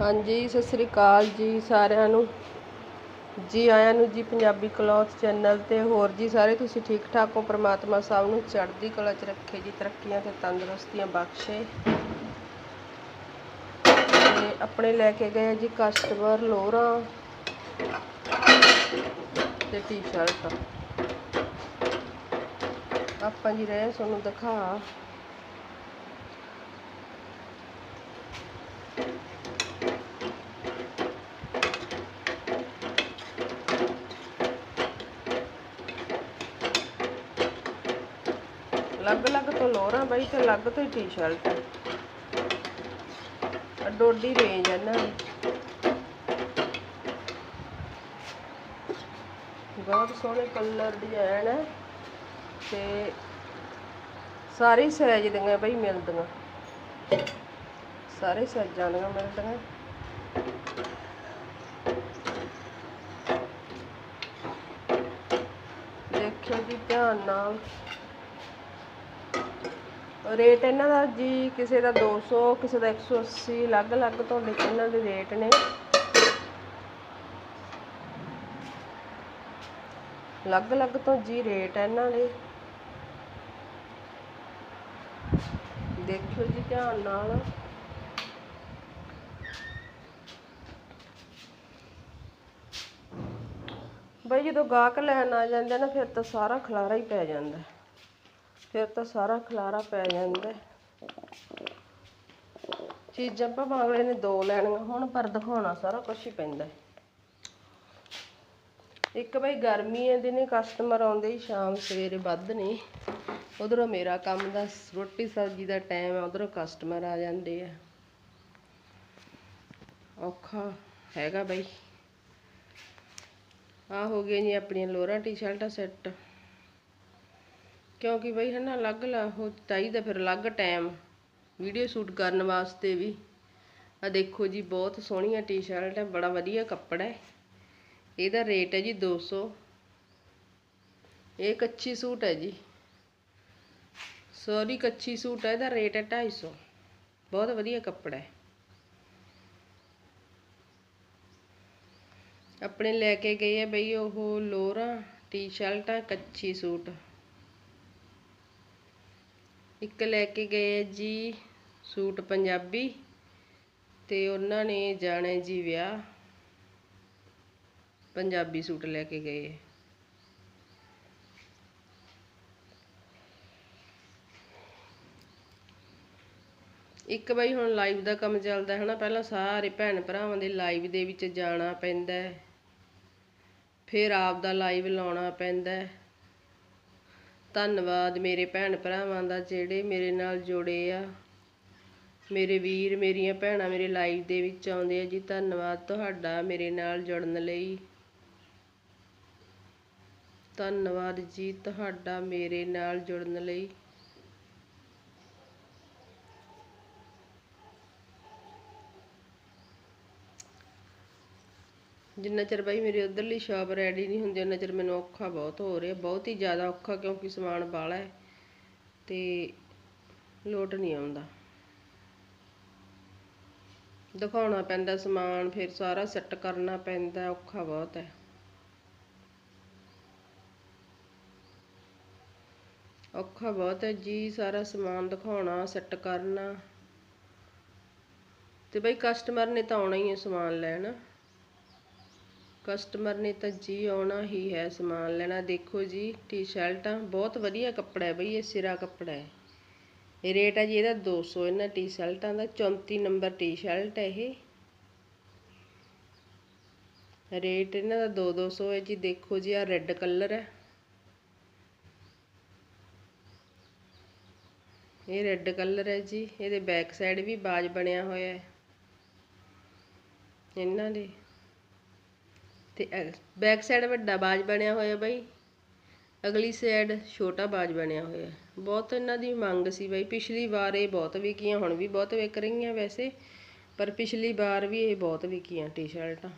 ਹਾਂਜੀ, ਸਤਿ ਸ੍ਰੀ ਅਕਾਲ ਜੀ ਸਾਰਿਆਂ ਨੂੰ। ਜੀ ਆਇਆਂ ਨੂੰ ਜੀ ਪੰਜਾਬੀ ਕਲੌਥ ਚੈਨਲ ਤੇ ਹੋਰ ਜੀ ਸਾਰੇ ਤੁਸੀਂ ਠੀਕ ਠਾਕ ਹੋ? ਪ੍ਰਮਾਤਮਾ ਸਾਹਿਬ ਨੂੰ ਚੜ੍ਹਦੀ ਕਲਾ 'ਚ ਰੱਖੇ ਜੀ, ਤਰੱਕੀਆਂ ਤੇ ਤੰਦਰੁਸਤੀਆਂ ਬਖਸ਼ੇ। ਤੇ ਆਪਣੇ ਲੈ ਕੇ ਗਏ ਜੀ ਕਸਟਮਰ ਲੋਰਾਂ ਤੇ ਟੀ-ਸ਼ਰਟ ਆਪਾਂ ਜੀ ਰਹੇ ਤੁਹਾਨੂੰ ਦਿਖਾ। ਅਲੱਗ ਅਲੱਗ ਤੋਂ ਲੋਰਾਂ ਬਾਈ ਤੇ ਅਲੱਗ ਤੋਂ ਹੀ ਟੀ-ਸ਼ਰਟ ਹੈ ਰੇਂਜ ਹੈ ਨਾ ਬਹੁਤ ਸੋਹਣੇ ਕਲਰ ਡਿਜ਼ਾਈਨ ਹੈ ਤੇ ਸਾਰੇ ਸਾਈਜ਼ ਦੀਆਂ ਬਈ ਮਿਲਦੀਆਂ। ਸਾਰੇ ਸਾਈਜ਼ਾਂ ਦੀਆਂ ਮਿਲਦੀਆਂ। ਦੇਖਿਓ ਜੀ ਧਿਆਨ ਨਾਲ। ਰੇਟ ਇਹਨਾਂ ਦਾ ਜੀ ਕਿਸੇ ਦਾ 200 ਕਿਸੇ ਦਾ 180 ਅਲੱਗ-ਅਲੱਗ ਤੁਹਾਡੇ ਇਹਨਾਂ ਦੇ ਰੇਟ ਨੇ। ਅਲੱਗ-ਅਲੱਗ ਤੋਂ ਜੀ ਰੇਟ ਹੈ ਇਹਨਾਂ ਦੇ। ਦੇਖਿਓ ਜੀ ਧਿਆਨ ਨਾਲ। ਬਈ ਜਦੋਂ ਗਾਹਕ ਲੈਣ ਆ ਜਾਂਦੇ ਨਾ, ਫਿਰ ਤਾਂ ਸਾਰਾ ਖਲਾਰਾ ਹੀ ਪੈ ਜਾਂਦਾ। ਫਿਰ ਤਾਂ ਸਾਰਾ ਖਲਾਰਾ ਪੈ ਜਾਂਦਾ ਚੀਜ਼ਾਂ ਭਾਵੇਂ ਅਗਲੇ ਨੇ ਦੋ ਲੈਣੀਆਂ ਹੁਣ, ਪਰ ਦਿਖਾਉਣਾ ਸਾਰਾ ਕੁਝ ਹੀ ਪੈਂਦਾ ਇੱਕ ਬਈ ਗਰਮੀ ਹੈ ਦਿਨੇ ਕਸਟਮਰ ਆਉਂਦੇ ਹੀ ਸ਼ਾਮ ਸਵੇਰੇ ਵੱਧ ਨੇ। ਉਧਰੋਂ ਮੇਰਾ ਕੰਮ ਦਾ ਰੋਟੀ ਸਬਜ਼ੀ ਦਾ ਟਾਈਮ ਹੈ, ਉਧਰੋਂ ਕਸਟਮਰ ਆ ਜਾਂਦੇ ਆ। ਔਖਾ ਹੈਗਾ ਬਈ। ਆ ਹੋ ਗਈਆਂ ਜੀ ਆਪਣੀਆਂ ਲੋਰਾਂ ਟੀ-ਸ਼ਰਟਾਂ ਸੈੱਟ ਕਿਉਂਕਿ ਬਈ ਹਨਾ ਅਲੱਗ ਅਲੱਗ ਉਹ ਚਾਹੀਦਾ ਫਿਰ ਅਲੱਗ ਟਾਈਮ ਵੀਡੀਓ ਸ਼ੂਟ ਕਰਨ ਵਾਸਤੇ ਵੀ। ਆ ਦੇਖੋ ਜੀ, ਬਹੁਤ ਸੋਹਣੀਆਂ ਟੀ-ਸ਼ਰਟ ਹੈ, ਬੜਾ ਵਧੀਆ ਕੱਪੜਾ ਹੈ। ਇਹਦਾ ਰੇਟ ਹੈ ਜੀ 200 ਇਹ ਕੱਚੀ ਸੂਟ ਹੈ ਜੀ। ਸੌਰੀ ਕੱਚੀ ਸੂਟ ਹੈ, ਇਹਦਾ ਰੇਟ ਹੈ 250 ਬਹੁਤ ਵਧੀਆ ਕੱਪੜਾ ਹੈ। ਆਪਣੇ ਲੈ ਕੇ ਗਏ ਆ ਬਈ ਉਹ ਲੋਰਾਂ ਟੀ-ਸ਼ਰਟਾਂ ਕੱਚੀ ਸੂਟ ਇੱਕ ਲੈ ਕੇ ਗਏ ਆ ਜੀ ਸੂਟ ਪੰਜਾਬੀ ਤੇ ਉਹਨਾਂ ਨੇ ਜਾਣਾ ਜੀ ਵਿਆਹ। ਪੰਜਾਬੀ ਸੂਟ ਲੈ ਕੇ ਗਏ। ਇੱਕ ਬਈ ਹੁਣ ਲਾਈਵ ਦਾ ਕੰਮ ਚੱਲਦਾ ਹੈ ਨਾ ਪਹਿਲਾਂ ਸਾਰੇ ਭੈਣ ਭਰਾਵਾਂ ਦੇ ਲਾਈਵ ਦੇ ਵਿੱਚ ਜਾਣਾ ਪੈਂਦਾ ਫਿਰ ਆਪ ਦਾ ਲਾਈਵ ਲਾਉਣਾ ਪੈਂਦਾ ਧੰਨਵਾਦ ਮੇਰੇ ਭੈਣ ਭਰਾਵਾਂ ਦਾ ਜਿਹੜੇ ਮੇਰੇ ਨਾਲ ਜੁੜੇ ਆ। ਮੇਰੇ ਵੀਰ, ਮੇਰੀਆਂ ਭੈਣਾਂ ਮੇਰੇ ਲਾਈਵ ਦੇ ਵਿੱਚ ਆਉਂਦੇ ਆ ਜੀ, ਧੰਨਵਾਦ ਤੁਹਾਡਾ ਮੇਰੇ ਨਾਲ ਜੁੜਨ ਲਈ। ਧੰਨਵਾਦ ਜੀ ਤੁਹਾਡਾ ਮੇਰੇ ਨਾਲ ਜੁੜਨ ਲਈ। ਜਿੰਨਾ ਚਿਰ ਬਾਈ ਮੇਰੀ ਉਧਰਲੀ ਸ਼ਾਪ ਰੈਡੀ ਨਹੀਂ ਹੁੰਦੀ ਉਹਨਾਂ ਚਿਰ ਮੈਨੂੰ ਔਖਾ ਬਹੁਤ ਹੋ ਰਿਹਾ। ਬਹੁਤ ਹੀ ਜ਼ਿਆਦਾ ਔਖਾ ਕਿਉਂਕਿ ਸਮਾਨ ਬਾਹਲਾ ਹੈ ਤੇ ਲੋਟ ਨਹੀਂ ਆਉਂਦਾ। ਦਿਖਾਉਣਾ ਪੈਂਦਾ ਸਮਾਨ, ਫਿਰ ਸਾਰਾ ਸੈੱਟ ਕਰਨਾ ਪੈਂਦਾ, ਔਖਾ ਬਹੁਤ ਹੈ। ਔਖਾ ਬਹੁਤ ਹੈ ਜੀ, ਸਾਰਾ ਸਮਾਨ ਦਿਖਾਉਣਾ ਸੈੱਟ ਕਰਨਾ। ਤੇ ਬਈ ਕਸਟਮਰ ਨੇ ਤਾਂ ਆਉਣਾ ਹੀ ਹੈ ਸਮਾਨ ਲੈਣ। ਕਸਟਮਰ ਨੇ ਤਾਂ ਜੀ ਆਉਣਾ ਹੀ ਹੈ ਸਮਾਨ ਲੈਣਾ। ਦੇਖੋ ਜੀ, ਟੀ-ਸ਼ਰਟਾਂ, ਬਹੁਤ ਵਧੀਆ ਕੱਪੜਾ ਹੈ ਬਈ, ਇਹ ਸਿਰਾ ਕੱਪੜਾ ਹੈ। ਇਹ ਰੇਟ ਹੈ ਜੀ, ਇਹਦਾ 200 ਇਹਨਾਂ ਟੀ-ਸ਼ਰਟਾਂ ਦਾ 34 ਨੰਬਰ ਟੀ-ਸ਼ਰਟ ਹੈ ਇਹ। ਰੇਟ ਇਹਨਾਂ ਦਾ 2 200 ਹੈ ਜੀ, ਦੇਖੋ ਜੀ ਆ ਰੈੱਡ ਕਲਰ ਹੈ। ਇਹ ਰੈੱਡ ਕਲਰ ਹੈ ਜੀ, ਇਹਦੇ ਬੈਕ ਸਾਈਡ ਵੀ ਬਾਜ ਬਣਿਆ ਹੋਇਆ ਹੈ। ਇਹਨਾਂ ਦੇ ਤੇ ਬੈਕ ਸਾਈਡ ਵੱਡਾ ਬਾਜ ਬਣਿਆ ਹੋਇਆ ਬਾਈ। ਅਗਲੀ ਸਾਈਡ ਛੋਟਾ ਬਾਜ ਬਣਿਆ ਹੋਇਆ। ਬਹੁਤ ਇਹਨਾਂ ਦੀ ਮੰਗ ਸੀ ਬਈ। ਪਿਛਲੀ ਵਾਰ ਇਹ ਬਹੁਤ ਵਿਕੀਆਂ, ਹੁਣ ਵੀ ਬਹੁਤ ਵਿਕ ਰਹੀਆਂ ਵੈਸੇ। ਪਰ ਪਿਛਲੀ ਵਾਰ ਵੀ ਇਹ ਬਹੁਤ ਵਿਕੀਆਂ ਟੀ-ਸ਼ਰਟਾਂ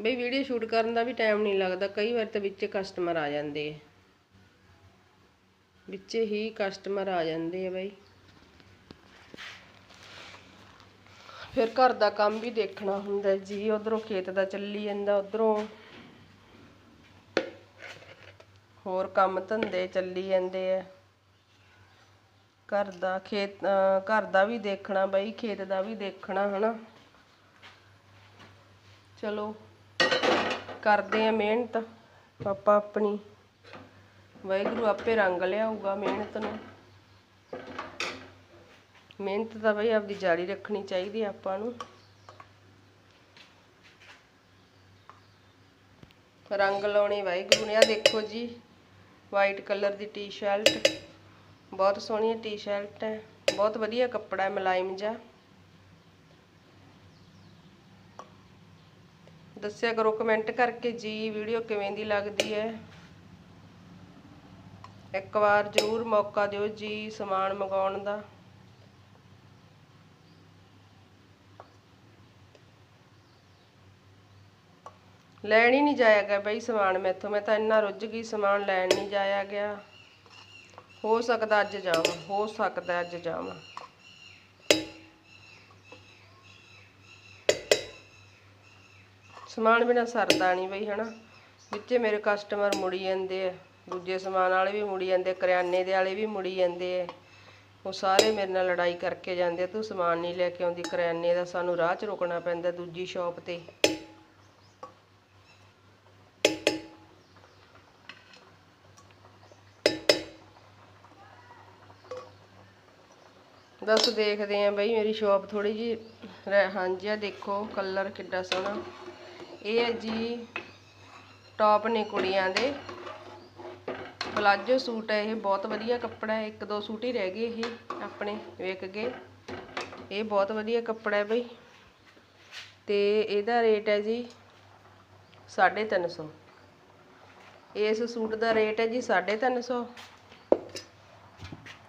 ਬਈ ਵੀਡੀਓ ਸ਼ੂਟ ਕਰਨ ਦਾ ਵੀ ਟਾਈਮ ਨਹੀਂ ਲੱਗਦਾ। ਕਈ ਵਾਰ ਤਾਂ ਵਿੱਚ ਕਸਟਮਰ ਆ ਜਾਂਦੇ ਆ। ਵਿੱਚੇ ਹੀ ਕਸਟਮਰ ਆ ਜਾਂਦੇ ਆ ਬਾਈ। ਫਿਰ ਘਰ ਦਾ ਕੰਮ ਵੀ ਦੇਖਣਾ ਹੁੰਦਾ ਜੀ ਉਧਰੋਂ ਖੇਤ ਦਾ ਚੱਲੀ ਜਾਂਦਾ, ਉਧਰੋਂ ਹੋਰ ਕੰਮ ਧੰਦੇ ਚੱਲੀ ਜਾਂਦੇ ਆ। ਘਰ ਦਾ ਖੇਤ, ਅਹ ਘਰ ਦਾ ਵੀ ਦੇਖਣਾ ਬਈ, ਖੇਤ ਦਾ ਵੀ ਦੇਖਣਾ, ਹਨਾ। ਚਲੋ, ਕਰਦੇ ਆ ਮਿਹਨਤ, ਪਾਪਾ ਆਪਣੀ। ਵਾਹਿਗੁਰੂ ਆਪੇ ਰੰਗ ਲਿਆਊਗਾ ਮਿਹਨਤ ਨੂੰ। ਮਿਹਨਤ ਤਾਂ ਬਈ ਆਪਦੀ ਜਾਰੀ ਰੱਖਣੀ ਚਾਹੀਦੀ ਆਪਾਂ ਨੂੰ। ਰੰਗ ਲਾਉਣੇ ਵਾਹਿਗੁਰੂ ਨੇ ਆ ਦੇਖੋ ਜੀ ਵਾਈਟ ਕਲਰ ਦੀ ਟੀ-ਸ਼ਰਟ ਬਹੁਤ ਸੋਹਣੀ ਟੀ-ਸ਼ਰਟ ਹੈ, ਬਹੁਤ ਵਧੀਆ ਕੱਪੜਾ ਹੈ, ਮੁਲਾਇਮ ਜਿਹਾ। ਦੱਸਿਆ ਕਰੋ ਕਮੈਂਟ ਕਰਕੇ ਜੀ, ਵੀਡੀਓ ਕਿਵੇਂ ਦੀ ਲੱਗਦੀ ਹੈ। ਇੱਕ ਵਾਰ ਜ਼ਰੂਰ ਮੌਕਾ ਦਿਓ ਜੀ, ਸਮਾਨ ਮੰਗਾਉਣ ਦਾ। ਲੈਣ ਹੀ ਨਹੀਂ ਜਾਇਆ ਗਿਆ ਬਈ ਸਮਾਨ ਮੈਥੋਂ। ਮੈਂ ਤਾਂ ਇੰਨਾ ਰੁੱਝ ਗਈ ਸਮਾਨ ਲੈਣ ਨਹੀਂ ਜਾਇਆ ਗਿਆ। ਹੋ ਸਕਦਾ ਅੱਜ ਜਾਵਾਂ ਹੋ ਸਕਦਾ ਅੱਜ ਜਾਵਾਂ। ਸਮਾਨ ਬਿਨਾ ਸਰਦਾ ਨਹੀਂ ਬਈ ਹਨਾ। ਵਿੱਚੇ ਮੇਰੇ ਕਸਟਮਰ ਮੁੜੀ ਜਾਂਦੇ ਆ। ਦੂਜੇ ਸਮਾਨ ਵਾਲੇ ਵੀ ਮੁੜੀ ਜਾਂਦੇ ਕਰਿਆਨੇ ਦੇ ਵਾਲੇ ਵੀ ਮੁੜੀ ਜਾਂਦੇ ਆ। ਉਹ ਸਾਰੇ ਮੇਰੇ ਨਾਲ ਲੜਾਈ ਕਰਕੇ ਜਾਂਦੇ ਆ, ਤੂੰ ਸਮਾਨ ਨਹੀਂ ਲੈ ਕੇ ਆਉਂਦੀ ਕਰਿਆਨੇ ਦਾ ਸਾਨੂੰ ਰਾਹ 'ਚ ਰੁਕਣਾ ਪੈਂਦਾ ਦੂਜੀ ਸ਼ਾਪ ਤੇ। ਬਸ ਦੇਖਦੇ ਆਂ ਬਈ, ਮੇਰੀ ਸ਼ਾਪ ਥੋੜੀ ਜੀ ਹਾਂਜੀ ਆ ਦੇਖੋ ਕਲਰ ਕਿੱਡਾ ਸੋਹਣਾ। ਇਹ ਹੈ ਜੀ ਟੌਪ ਨੇ ਕੁੜੀਆਂ ਦੇ। ਪਲਾਜੋ ਸੂਟ ਹੈ ਇਹ, ਬਹੁਤ ਵਧੀਆ ਕੱਪੜਾ ਹੈ, ਇੱਕ ਦੋ ਸੂਟ ਹੀ ਰਹਿ ਗਏ ਇਹ ਆਪਣੇ, ਵੇਖ ਗਏ ਇਹ ਬਹੁਤ ਵਧੀਆ ਕੱਪੜਾ ਹੈ ਬਈ। ਤੇ ਇਹਦਾ ਰੇਟ ਹੈ ਜੀ 350 ਇਸ ਸੂਟ ਦਾ ਰੇਟ ਹੈ ਜੀ 350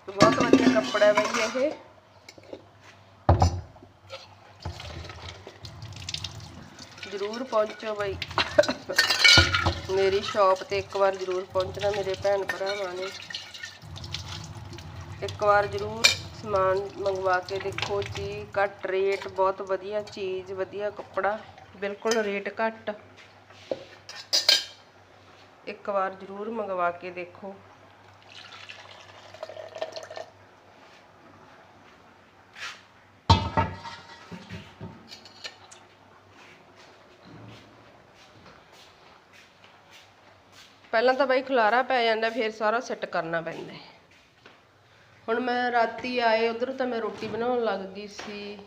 ਬਹੁਤ ਵਧੀਆ ਕੱਪੜਾ ਹੈ ਬਈ ਇਹ। ਜ਼ਰੂਰ ਪਹੁੰਚੋ ਬਈ। ਮੇਰੀ ਸ਼ਾਪ ਤੇ ਇੱਕ ਵਾਰ ਜ਼ਰੂਰ ਪਹੁੰਚਣਾ, ਮੇਰੇ ਭੈਣ ਭਰਾਵਾਂ ਨੇ। ਇੱਕ ਵਾਰ ਜ਼ਰੂਰ ਸਮਾਨ ਮੰਗਵਾ ਕੇ ਦੇਖੋ ਜੀ, ਘੱਟ ਰੇਟ, ਬਹੁਤ ਵਧੀਆ ਚੀਜ਼, ਵਧੀਆ ਕੱਪੜਾ, ਬਿਲਕੁਲ ਰੇਟ ਘੱਟ। ਇੱਕ ਵਾਰ ਜ਼ਰੂਰ ਮੰਗਵਾ ਕੇ ਦੇਖੋ। ਪਹਿਲਾਂ ਤਾਂ ਬਾਈ ਖਲਾਰਾ ਪੈ ਜਾਂਦਾ, ਫਿਰ ਸਾਰਾ ਸੈੱਟ ਕਰਨਾ ਪੈਂਦਾ ਹੁਣ ਮੈਂ ਰਾਤੀ ਆਏ, ਉਧਰ ਤਾਂ ਮੈਂ ਰੋਟੀ ਬਣਾਉਣ ਲੱਗ ਗਈ ਸੀ।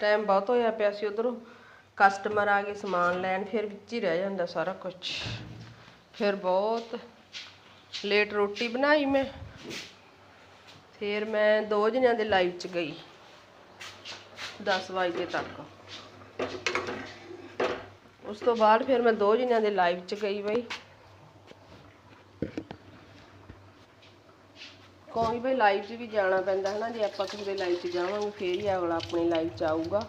ਟਾਈਮ ਬਹੁਤ ਹੋਇਆ ਪਿਆ ਸੀ ਉਧਰੋਂ। ਕਸਟਮਰ ਆ ਕੇ ਸਮਾਨ ਲੈਣ, ਫਿਰ ਵਿੱਚ ਹੀ ਰਹਿ ਜਾਂਦਾ ਸਾਰਾ ਕੁਝ ਫਿਰ ਬਹੁਤ ਲੇਟ ਰੋਟੀ ਬਣਾਈ ਮੈਂ। ਫਿਰ ਮੈਂ ਦੋ ਜਣਿਆਂ ਦੇ ਲਾਈਵ 'ਚ ਗਈ 10 ਵਜੇ ਤੱਕ। ਉਸ ਤੋਂ ਬਾਅਦ ਫਿਰ ਮੈਂ ਦੋ ਜਣਿਆਂ ਦੇ ਲਾਈਵ 'ਚ ਗਈ ਬਈ। ਕੋਈ ਬਈ ਲਾਈਵ 'ਚ ਵੀ ਜਾਣਾ ਪੈਂਦਾ ਹੈ ਨਾ ਜੇ ਆਪਾਂ ਕਿਸੇ ਦੇ ਲਾਈਵ 'ਚ ਜਾਵਾਂਗੇ, ਫੇਰ ਹੀ ਅਗਲਾ ਆਪਣੀ ਲਾਈਵ 'ਚ ਆਊਗਾ।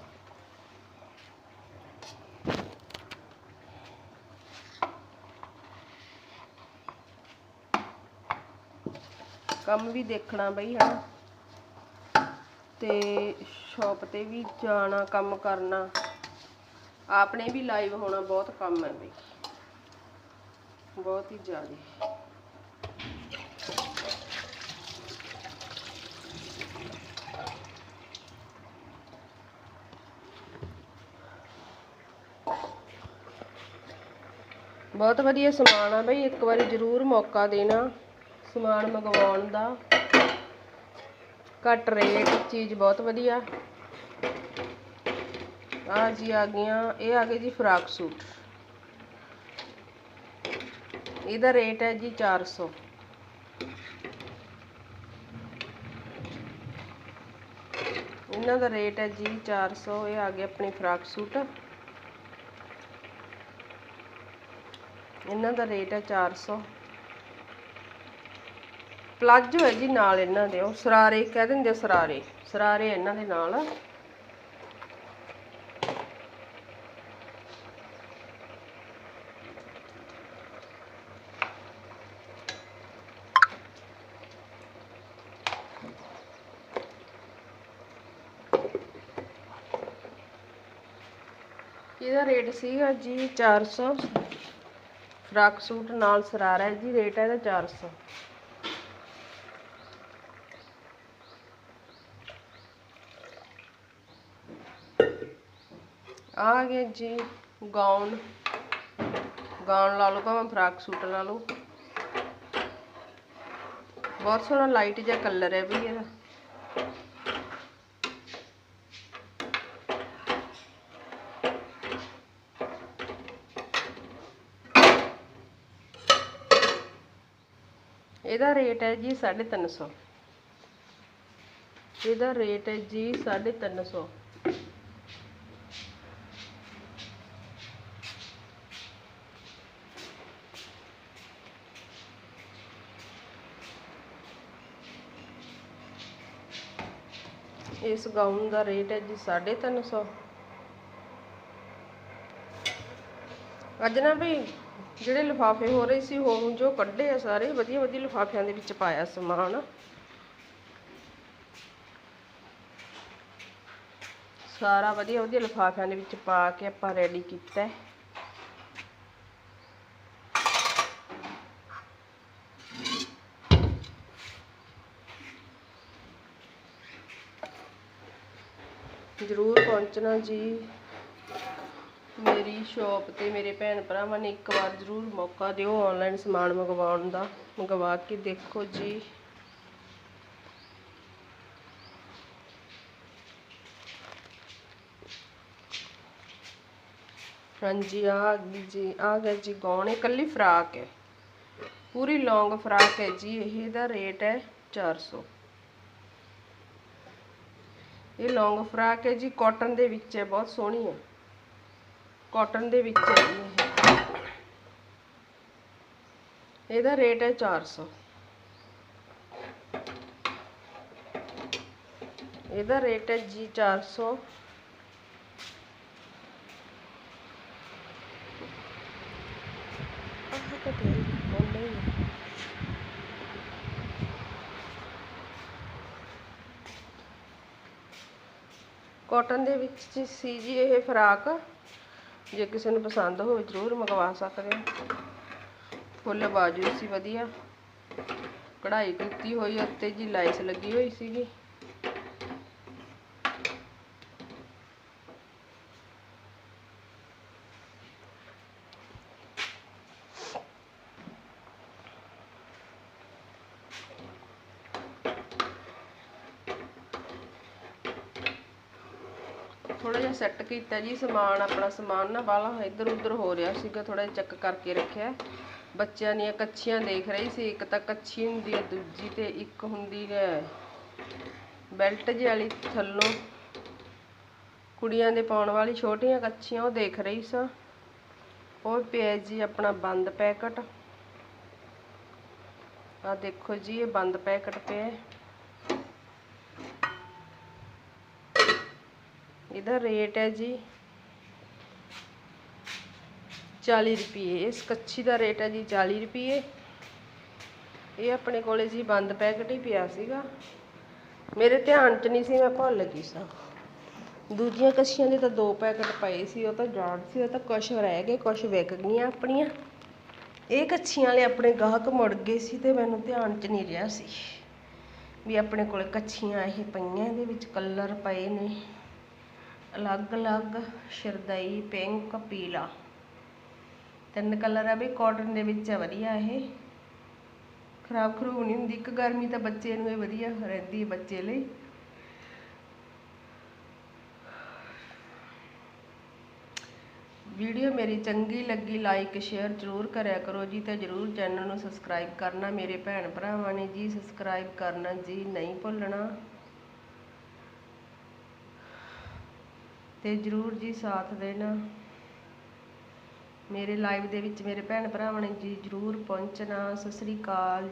ਕੰਮ ਵੀ ਦੇਖਣਾ ਬਈ ਹੈ ਤੇ ਸ਼ਾਪ ਤੇ ਵੀ ਜਾਣਾ, ਕੰਮ ਕਰਨਾ, ਆਪਣੇ ਵੀ ਲਾਈਵ ਹੋਣਾ ਬਹੁਤ ਕੰਮ ਹੈ ਬਈ। ਬਹੁਤ ਹੀ ਜ਼ਿਆਦਾ। ਬਹੁਤ ਵਧੀਆ ਸਮਾਨ ਆ ਬਈ, ਇੱਕ ਵਾਰੀ ਜ਼ਰੂਰ ਮੌਕਾ ਦੇਣਾ ਸਮਾਨ ਮੰਗਵਾਉਣ ਦਾ। ਘੱਟ ਰੇਟ, ਚੀਜ਼ ਬਹੁਤ ਵਧੀਆ। ਆ ਜੀ ਆ ਗਈਆਂ, ਇਹ ਆ ਗਏ ਜੀ ਫਰਾਕ ਸੂਟ। ਇਹਦਾ ਰੇਟ ਹੈ ਜੀ 400 ਇਹਨਾਂ ਦਾ ਰੇਟ ਹੈ ਜੀ 400 ਇਹ ਆ ਗਏ ਆਪਣੇ ਫਰਾਕ ਸੂਟ। ਇਹਨਾਂ ਦਾ ਰੇਟ ਹੈ 400 ਪਲਾਜੋ ਹੈ ਜੀ ਨਾਲ ਇਹਨਾਂ ਦੇ, ਉਹ ਸਰਾਰੇ ਕਹਿ ਦਿੰਦੇ ਸਰਾਰੇ ਸਰਾਰੇ ਇਹਨਾਂ ਦੇ ਨਾਲ। ਇਹਦਾ ਰੇਟ ਸੀਗਾ ਜੀ 400 ਫਰਾਕ ਸੂਟ ਨਾਲ ਸਰਾਰਾ ਹੈ ਜੀ, ਰੇਟ ਹੈ ਇਹਦਾ 400 ਆ ਗਿਆ ਜੀ ਗਾਊਨ। ਗਾਊਨ ਲਾ ਲਓ ਭਾਵੇਂ ਫਰਾਕ ਸੂਟ ਲਾ ਲਓ। ਬਹੁਤ ਸੋਹਣਾ ਲਾਈਟ ਜਿਹਾ ਕਲਰ ਹੈ ਵੀ ਇਹਦਾ। ਇਹਦਾ ਰੇਟ ਹੈ ਜੀ 350 ਇਹਦਾ ਰੇਟ ਹੈ ਜੀ 350 ਇਸ ਗਾਊਨ ਦਾ ਰੇਟ ਹੈ ਜੀ 350 ਅੱਜ ਨਾ ਵੀ ਜਿਹੜੇ ਲਿਫਾਫੇ ਹੋ ਰਹੇ ਸੀ, ਉਹ ਜੋ ਕੱਢੇ ਆ ਸਾਰੇ, ਵਧੀਆ ਵਧੀਆ ਲਿਫਾਫਿਆਂ ਦੇ ਵਿੱਚ ਪਾਇਆ ਸਮਾਨ। ਸਾਰਾ ਵਧੀਆ ਵਧੀਆ ਲਿਫਾਫਿਆਂ ਦੇ ਵਿੱਚ ਪਾ ਕੇ ਆਪਾਂ ਰੈਡੀ ਕੀਤਾ। ਜ਼ਰੂਰ ਪਹੁੰਚਣਾ ਜੀ। ਮੇਰੀ ਸ਼ਾਪ ਤੇ ਮੇਰੇ ਭੈਣ ਭਰਾਵਾਂ ਨੇ ਇੱਕ ਵਾਰ ਜ਼ਰੂਰ ਮੌਕਾ ਦਿਓ ਔਨਲਾਈਨ ਸਮਾਨ ਮੰਗਵਾਉਣ ਦਾ। ਮੰਗਵਾ ਕੇ ਦੇਖੋ ਜੀ। ਹਾਂਜੀ, ਆ ਗਈ ਜੀ, ਆ ਗਿਆ ਜੀ ਗਾਉਣ। ਕੱਲੀ ਫਰਾਕ ਹੈ। ਪੂਰੀ ਲੌਂਗ ਫਰਾਕ ਹੈ ਜੀ। ਇਹ ਦਾ ਰੇਟ ਹੈ 400 ਇਹ ਲੌਂਗ ਫਰਾਕ ਹੈ ਜੀ। ਕਾਟਨ ਦੇ ਵਿੱਚ ਹੈ। ਬਹੁਤ ਸੋਹਣੀ ਹੈ। ਕਾਟਨ ਦੇ ਵਿੱਚ ਹੈ ਜੀ ਇਹ। ਇਹਦਾ ਰੇਟ ਹੈ 400 ਇਹਦਾ ਰੇਟ ਹੈ ਜੀ 400 ਆਹ ਕਟੇ ਨਹੀਂ ਹੈ। ਕਾਟਨ ਦੇ ਵਿੱਚ ਜੀ ਸੀ ਜੀ ਇਹ ਫਰਾਕ। ਜੇ ਕਿਸੇ ਨੂੰ ਪਸੰਦ ਹੋਵੇ ਜ਼ਰੂਰ ਮੰਗਵਾ ਸਕਦੇ ਹੋ। ਫੁੱਲ ਬਾਜੂ ਸੀ ਵਧੀਆ। ਕਢਾਈ ਕੀਤੀ ਹੋਈ ਉੱਤੇ ਜੀ ਲਾਈਸ ਲੱਗੀ ਹੋਈ ਸੀਗੀ। ਥੋੜਾ ਜਿਹਾ ਸੈੱਟ ਕੀਤਾ ਜੀ, ਸਮਾਨ, ਆਪਣਾ ਸਮਾਨ ਨਾ ਬਾਲਾ ਇੱਧਰ ਉੱਧਰ ਹੋ ਰਿਹਾ ਸੀਗਾ ਥੋੜਾ ਜਿਹਾ ਚੈੱਕ ਕਰਕੇ ਰੱਖਿਆ। ਬੱਚਿਆਂ ਦੀਆਂ ਕੱਛੀਆਂ ਦੇਖ ਰਹੀ ਸੀ, ਇੱਕ ਤਾਂ ਕੱਚੀ ਹੁੰਦੀ ਹੈ ਦੂਜੀ ਤੇ ਇੱਕ ਹੁੰਦੀ ਹੈ ਬੈਲਟ ਜਿਹੀ ਵਾਲੀ ਥੱਲੋਂ। ਕੁੜੀਆਂ ਦੇ ਪਾਉਣ ਵਾਲੀ ਛੋਟੀਆਂ ਕੱਛੀਆਂ, ਉਹ ਦੇਖ ਰਹੀ ਸਾਂ। ਉਹ ਪਿਆ ਜੀ ਆਪਣਾ ਬੰਦ ਪੈਕਟ। ਆ ਦੇਖੋ ਜੀ, ਇਹ ਬੰਦ ਪੈਕਟ ਪਿਆ। ਇਹਦਾ ਰੇਟ ਹੈ ਜੀ 40 ਰੁਪਏ ਇਸ ਕੱਚੀ ਦਾ ਰੇਟ ਹੈ ਜੀ 40 ਰੁਪਏ ਇਹ ਆਪਣੇ ਕੋਲੇ ਜੀ ਬੰਦ ਪੈਕਟ ਹੀ ਪਿਆ ਸੀਗਾ। ਮੇਰੇ ਧਿਆਨ 'ਚ ਨਹੀਂ ਸੀ, ਮੈਂ ਭੁੱਲ ਗਈ ਸਾਂ। ਦੂਜੀਆਂ ਕੱਛੀਆਂ ਦੇ ਤਾਂ ਦੋ ਪੈਕਟ ਪਏ ਸੀ, ਉਹ ਤਾਂ ਜਾਣ ਸੀ, ਉਹ ਤਾਂ ਕੁਛ ਰਹਿ ਗਏ, ਕੁਛ ਵਿਕ ਗਈਆਂ ਆਪਣੀਆਂ। ਇਹ ਕੱਛੀਆਂ ਵਾਲੇ ਆਪਣੇ ਗਾਹਕ ਮੁੜ ਗਏ ਸੀ ਤੇ ਮੈਨੂੰ ਧਿਆਨ 'ਚ ਨਹੀਂ ਰਿਹਾ ਸੀ ਵੀ ਆਪਣੇ ਕੋਲੇ ਕੱਛੀਆਂ ਇਹ ਪਈਆਂ, ਇਹਦੇ ਵਿੱਚ ਕਲਰ ਪਏ ਨੇ। ਅਲੱਗ-ਅਲੱਗ ਸ਼ਰਦਈ ਪਿੰਕ, ਪੀਲਾ। ਤਿੰਨ ਕਲਰ ਆ ਵੀ ਕਾਟਨ ਦੇ ਵਿੱਚ ਆ, ਵਧੀਆ ਇਹ। ਖਰਾਬ ਖਰੂਬ ਨਹੀਂ ਹੁੰਦੀ, ਇੱਕ ਗਰਮੀ ਤਾਂ ਬੱਚੇ ਨੂੰ ਇਹ ਵਧੀਆ ਰਹਿੰਦੀ ਹੈ ਬੱਚੇ ਲਈ। ਵੀਡੀਓ ਮੇਰੀ ਚੰਗੀ ਲੱਗੀ ਲਾਈਕ ਸ਼ੇਅਰ ਜ਼ਰੂਰ ਕਰਿਆ ਕਰੋ ਜੀ, ਤੇ ਜ਼ਰੂਰ ਚੈਨਲ ਨੂੰ ਸਬਸਕ੍ਰਾਈਬ ਕਰਨਾ ਮੇਰੇ ਭੈਣ ਭਰਾਵਾਂ ਨੇ ਜੀ ਸਬਸਕ੍ਰਾਈਬ ਕਰਨਾ ਜੀ, ਨਹੀਂ ਭੁੱਲਣਾ। ਤੇ ਜਰੂਰ ਜੀ ਸਾਥ ਦੇਣਾ। ਮੇਰੇ ਲਾਈਵ ਦੇ ਵਿੱਚ ਮੇਰੇ ਭੈਣ ਭਰਾਵਾਂ ਨੇ ਜੀ ਜਰੂਰ ਪਹੁੰਚਣਾ। ਸਤਿ ਸ੍ਰੀ ਅਕਾਲ ਜੀ।